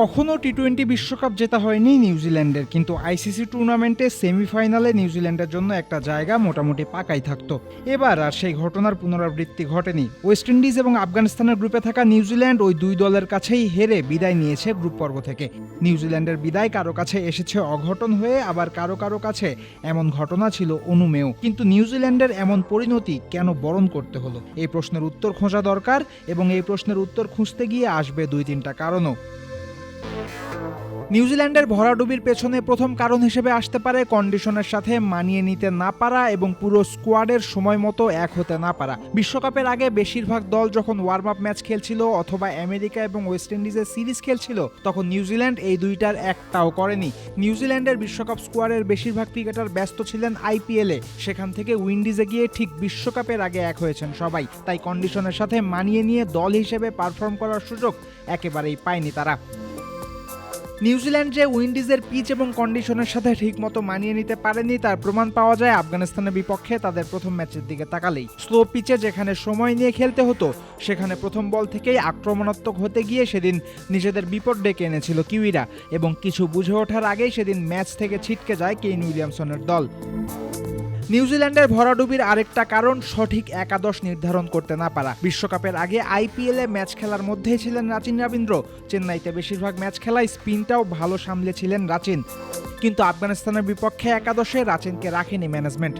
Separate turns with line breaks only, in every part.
কখনো T twenty বিশ্বকাপ জেতা হয়নি নিউজিল্যান্ডের, কিন্তু আইসিসি টুর্নামেন্টে সেমিফাইনালে নিউজিল্যান্ডের জন্য একটা জায়গা মোটামুটি পাকাই থাকতো। এবার আর সেই ঘটনার পুনরাবৃত্তি ঘটেনি। ওয়েস্ট ইন্ডিজ এবং আফগানিস্তানের গ্রুপে থাকা নিউজিল্যান্ড ওই দুই দলের কাছেই হেরে বিদায় নিয়েছে গ্রুপ পর্ব থেকে। নিউজিল্যান্ডের বিদায় কারও কাছে এসেছে অঘটন হয়ে, আবার কারও কারও কাছে এমন ঘটনা ছিল অনুমেয়। কিন্তু নিউজিল্যান্ডের এমন পরিণতি কেন বরণ করতে হলো? এই প্রশ্নের উত্তর খোঁজা দরকার এবং এই প্রশ্নের উত্তর খুঁজতে গিয়ে আসবে দুই তিনটা কারণও। নিউজিল্যান্ডের ভরাডুবির পেছনে প্রথম কারণ হিসেবে আসতে পারে কন্ডিশনের সাথে মানিয়ে নিতে না পারা এবং পুরো স্কোয়াডের সময় মতো এক হতে না পারা। বিশ্বকাপের আগে বেশিরভাগ দল যখন ওয়ার্ম আপ ম্যাচ খেলছিল অথবা আমেরিকা এবং ওয়েস্ট ইন্ডিজের সিরিজ খেলছিল, তখন নিউজিল্যান্ড এই দুইটার একটাও করেনি। নিউজিল্যান্ডের বিশ্বকাপ স্কোয়াডের বেশিরভাগ ক্রিকেটার ব্যস্ত ছিলেন আইপিএলে সেখান থেকে উইন্ডিজে গিয়ে ঠিক বিশ্বকাপের আগে এক হয়েছেন সবাই। তাই কন্ডিশনের সাথে মানিয়ে নিয়ে দল হিসেবে পারফর্ম করার সুযোগ একেবারেই পায়নি তারা। নিউজিল্যান্ড যে উইন্ডিজের পিচ এবং কন্ডিশনের সাথে ঠিকমতো মানিয়ে নিতে পারেনি, তার প্রমাণ পাওয়া যায় আফগানিস্তানের বিপক্ষে তাদের প্রথম ম্যাচের দিকে তাকালেই। স্লো পিচে যেখানে সময় নিয়ে খেলতে হতো, সেখানে প্রথম বল থেকেই আক্রমণাত্মক হতে গিয়ে সেদিন নিজেদের বিপদ ডেকে এনেছিল কিউইরা, এবং কিছু বুঝে ওঠার আগেই সেদিন ম্যাচ থেকে ছিটকে যায় কেইন উইলিয়ামসনের দল। নিউজিল্যান্ডের ভরাডুবির আরেকটা কারণ, সঠিক একাদশ নির্ধারণ করতে না পারা। বিশ্বকাপের আগে আইপিএলে ম্যাচ খেলার মধ্যেই ছিলেন রাচিন রবীন্দ্র। চেন্নাইতে বেশিরভাগ ম্যাচ খেলায় স্পিনটাও ভালো সামলেছিলেন রাচিন। কিন্তু আফগানিস্তানের বিপক্ষে একাদশে রাচিনকে রাখেনি ম্যানেজমেন্ট।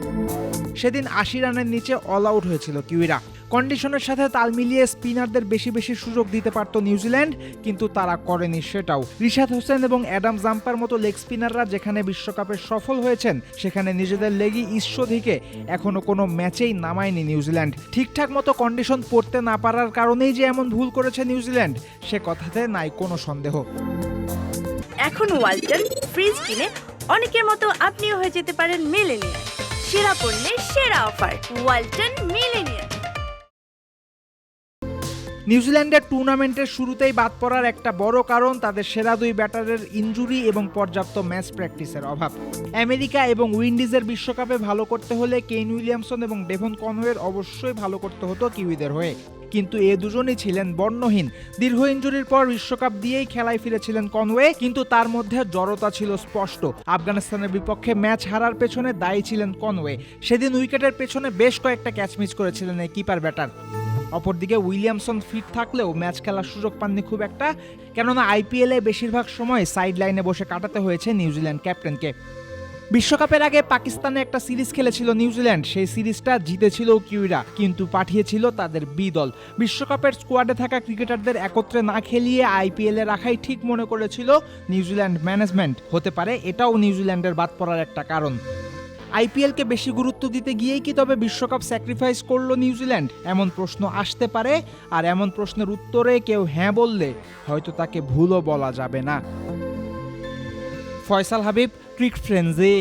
সেদিন আশি রানের নিচে অল আউট হয়েছিল কিউইরা। কন্ডিশনের সাথে তাল মিলিয়ে স্পিনারদের বেশি বেশি সুযোগ দিতে পারত নিউজিল্যান্ড, কিন্তু তারা করেনি সেটাও। রিশাদ হোসেন এবং অ্যাডাম জাম্পার মতো লেগ স্পিনাররা যেখানে বিশ্বকাপে সফল হয়েছেন, সেখানে নিজেদের লেগই ঈশ্বরধিকে এখনও কোনো ম্যাচেই নামায়নি নিউজিল্যান্ড। ঠিকঠাক মতো কন্ডিশন পড়তে না পারার কারণেই যে এমন ভুল করেছে নিউজিল্যান্ড, সে কথাতে নাই কোনো সন্দেহ।
এখন ওয়ালটন ফ্রিজ কিনে অনেকের মতো আপনিও হয়ে যেতে পারেন মিলেনিয়ার সেরা পণ্যের সেরা অফার ওয়ালটন মিলেনিয়ার
নিউজিল্যান্ডের টুর্নামেন্টের শুরুতেই বাদ পড়ার একটা বড় কারণ তাদের সেরা দুই ব্যাটারের ইনজুরি এবং পর্যাপ্ত ম্যাচ প্র্যাকটিসের অভাব। আমেরিকা এবং উইন্ডিজের বিশ্বকাপে ভালো করতে হলে কেইন উইলিয়ামসন এবং ডেভন কনওয়ের অবশ্যই ভালো করতে হতো কিউইদের হয়ে। কিন্তু এ দুজনই ছিলেন বর্ণহীন। দীর্ঘ ইঞ্জুরির পর বিশ্বকাপ দিয়েই খেলায় ফিরেছিলেন কনওয়ে, কিন্তু তার মধ্যে জড়তা ছিল স্পষ্ট। আফগানিস্তানের বিপক্ষে ম্যাচ হারার পেছনে দায়ী ছিলেন কনওয়ে। সেদিন উইকেটের পেছনে বেশ কয়েকটা ক্যাচ মিস করেছিলেন এই কিপার ব্যাটার। অপরদিকে উইলিয়ামসন ফিট থাকলেও ম্যাচ খেলার সুযোগ পাননি খুব একটা। কেননা আইপিএলে বেশিরভাগ সময় সাইড লাইনে বসে কাটাতে হয়েছে নিউজিল্যান্ড ক্যাপ্টেনকে। বিশ্বকাপের আগে পাকিস্তানে একটা সিরিজ খেলেছিল নিউজিল্যান্ড সেই সিরিজটা জিতেছিল কিউইরা কিন্তু পাঠিয়েছিল তাদের বি দল। বিশ্বকাপের স্কোয়াডে থাকা ক্রিকেটারদের একত্রে না খেলিয়ে আইপিএলে রাখাই ঠিক মনে করেছিল নিউজিল্যান্ড ম্যানেজমেন্ট হতে পারে এটাও নিউজিল্যান্ডের বাদ পড়ার একটা কারণ। আইপিএলকে বেশি গুরুত্ব দিতে গিয়েই কি তবে বিশ্বকাপ স্যাক্রিফাইস করল নিউজিল্যান্ড? এমন প্রশ্ন আসতে পারে, আর এমন প্রশ্নের উত্তরে কেউ হ্যাঁ বললে হয়তো তাকে ভুলও বলা যাবে না। ফয়সাল হাবিব, ক্রিক ফ্রেন্ডজি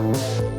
Música